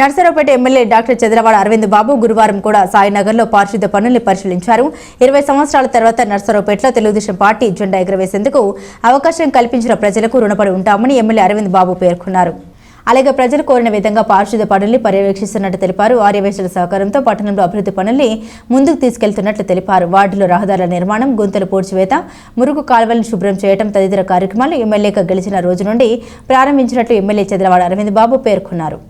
Narasaraopet MLA doctor Chandravada Aravind Babu గురువారం కూడా సాయినగర్లో పారిశుద్ధ పనుల్ని పరిశీలించారు. ఇరవై సంవత్సరాల తర్వాత నర్సరావుపేటలో తెలుగుదేశం పార్టీ జెండా ఎగురవేసేందుకు అవకాశం కల్పించిన ప్రజలకు రుణపడి ఉంటామని ఎమ్మెల్యే అరవింద్ బాబు పేర్కొన్నారు. అలాగే ప్రజలు కోరిన విధంగా పారిశుద్ధ పనుల్ని పర్యవేక్షిస్తున్నట్టు తెలిపారు. ఆర్యవేశల సహకారంతో పట్టణంలో అభివృద్ధి పనుల్ని ముందుకు తీసుకెళ్తున్నట్లు తెలిపారు. వార్డులో రహదారుల నిర్మాణం గుంతలు పూడ్చివేత మురుగు కాలువలను శుభ్రం చేయడం తదితర కార్యక్రమాలు ఎమ్మెల్యేగా గెలిచిన రోజు నుండి ప్రారంభించినట్లు ఎమ్మెల్యే చంద్రవాడ అరవింద్ బాబు పేర్కొన్నారు.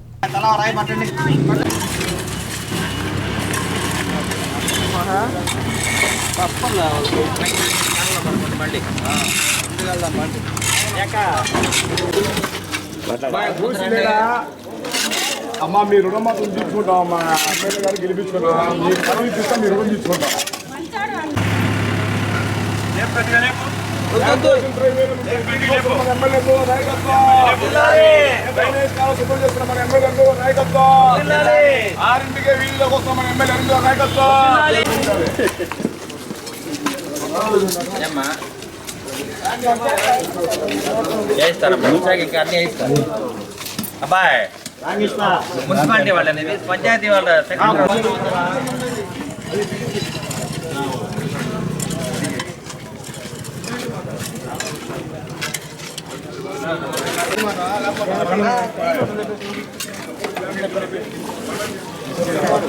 అమ్మా మీ రుణం మాత్రం తీసుకుంటాం అమ్మా ఎమ్మెల్యే గారు గెలిపించుకుంటాం మీ మీ రుణం తీసుకుంటాం ఆరింటికే వీళ్ళకి వస్తున్న మన ఎమ్మెల్యే నాయకత్వం చేయిస్తారమ్మా వచ్చాక ఇంకా అన్నీ వేయిస్తారు అబ్బాయి మున్సిపాలిటీ వాళ్ళని ఇది పంచాయతీ వాళ్ళ సెక్రటరీ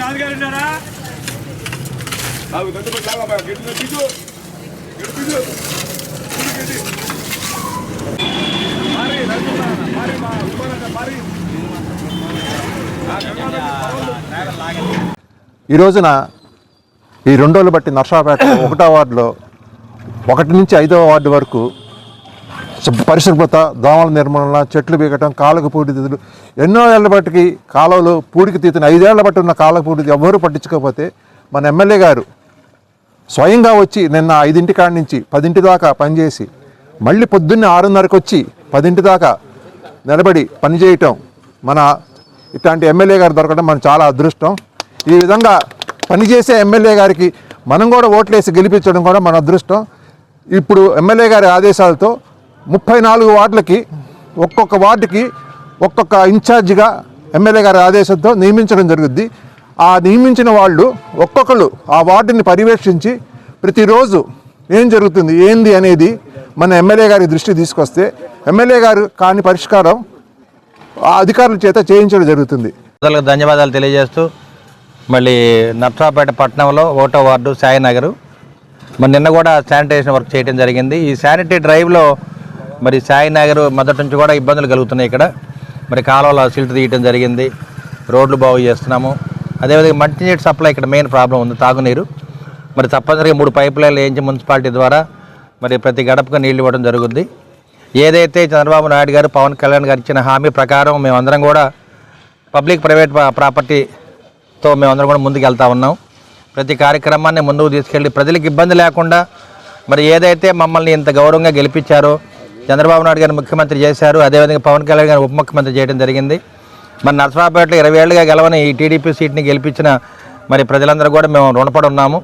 రాజుగారు ఉన్నారా మా ఈ రోజున ఈ రెండు రోజులు బట్టి నర్సాపేట ఒకటో వార్డులో ఒకటి నుంచి ఐదవ వార్డు వరకు పరిశుభ్రత దోమల నిర్మూలన చెట్లు బీగటం కాలకు పూడితులు ఎన్నో ఏళ్ళ బట్టికి కాలువలు పూడికి తీతున్న ఐదేళ్ళ బట్టి ఉన్న కాలకు పూడిది ఎవ్వరూ పట్టించుకోకపోతే మన ఎమ్మెల్యే గారు స్వయంగా వచ్చి నిన్న ఐదింటి కాడి నుంచి పదింటి దాకా పనిచేసి మళ్ళీ పొద్దున్నే ఆరున్నరకు వచ్చి పదింటి దాకా నిలబడి పనిచేయటం మన ఇట్లాంటి ఎమ్మెల్యే గారు దొరకడం మనం చాలా అదృష్టం. ఈ విధంగా పనిచేసే ఎమ్మెల్యే గారికి మనం కూడా ఓట్లేసి గెలిపించడం కూడా మన అదృష్టం. ఇప్పుడు ఎమ్మెల్యే గారి ఆదేశాలతో ముప్పై నాలుగు వార్డులకి ఒక్కొక్క వార్డుకి ఒక్కొక్క ఇన్ఛార్జిగా ఎమ్మెల్యే గారి ఆదేశంతో నియమించడం జరుగుద్ది. ఆ నియమించిన వాళ్ళు ఒక్కొక్కరు ఆ వార్డుని పర్యవేక్షించి ప్రతిరోజు ఏం జరుగుతుంది ఏంది అనేది మన ఎమ్మెల్యే గారి దృష్టి తీసుకొస్తే ఎమ్మెల్యే గారు కాని పరిష్కారం ఆ అధికారుల చేత చేయించడం జరుగుతుంది. ధన్యవాదాలు తెలియజేస్తూ మళ్ళీ నర్సాపేట పట్టణంలో ఓటో వార్డు సాయినగరు. మరి నిన్న కూడా శానిటేషన్ వర్క్ చేయడం జరిగింది. ఈ శానిటరీ డ్రైవ్లో మరి సాయినగర్ మొదటి నుంచి కూడా ఇబ్బందులు కలుగుతున్నాయి ఇక్కడ. మరి కాలువలో సిల్ట్ తీయటం జరిగింది. రోడ్లు బాగు చేస్తున్నాము. అదేవిధంగా మంచినీటి సప్లై ఇక్కడ మెయిన్ ప్రాబ్లం ఉంది. తాగునీరు. మరి తప్పనిసరిగా మూడు పైప్ లైన్లు వేయించి మున్సిపాలిటీ ద్వారా మరి ప్రతి గడపకు నీళ్ళు ఇవ్వడం జరుగుద్ది ఏదైతే చంద్రబాబు నాయుడు గారు పవన్ కళ్యాణ్ గారు ఇచ్చిన హామీ ప్రకారం మేమందరం కూడా పబ్లిక్ ప్రైవేట్ ప్రాపర్టీతో మేమందరం కూడా ముందుకు వెళ్తూ ఉన్నాం. ప్రతి కార్యక్రమాన్ని ముందుకు తీసుకెళ్ళి ప్రజలకు ఇబ్బంది లేకుండా మరి ఏదైతే మమ్మల్ని ఇంత గౌరవంగా గెలిపించారో చంద్రబాబు నాయుడు గారిని ముఖ్యమంత్రి చేశారు. అదేవిధంగా పవన్ కళ్యాణ్ గారిని ఉప ముఖ్యమంత్రి చేయడం జరిగింది. మరి నర్సరావుపేటలో ఇరవై ఏళ్ళుగా గెలవని ఈ టీడీపీ సీట్ని గెలిపించిన మరి ప్రజలందరూ కూడా మేము రుణపడి ఉన్నాము.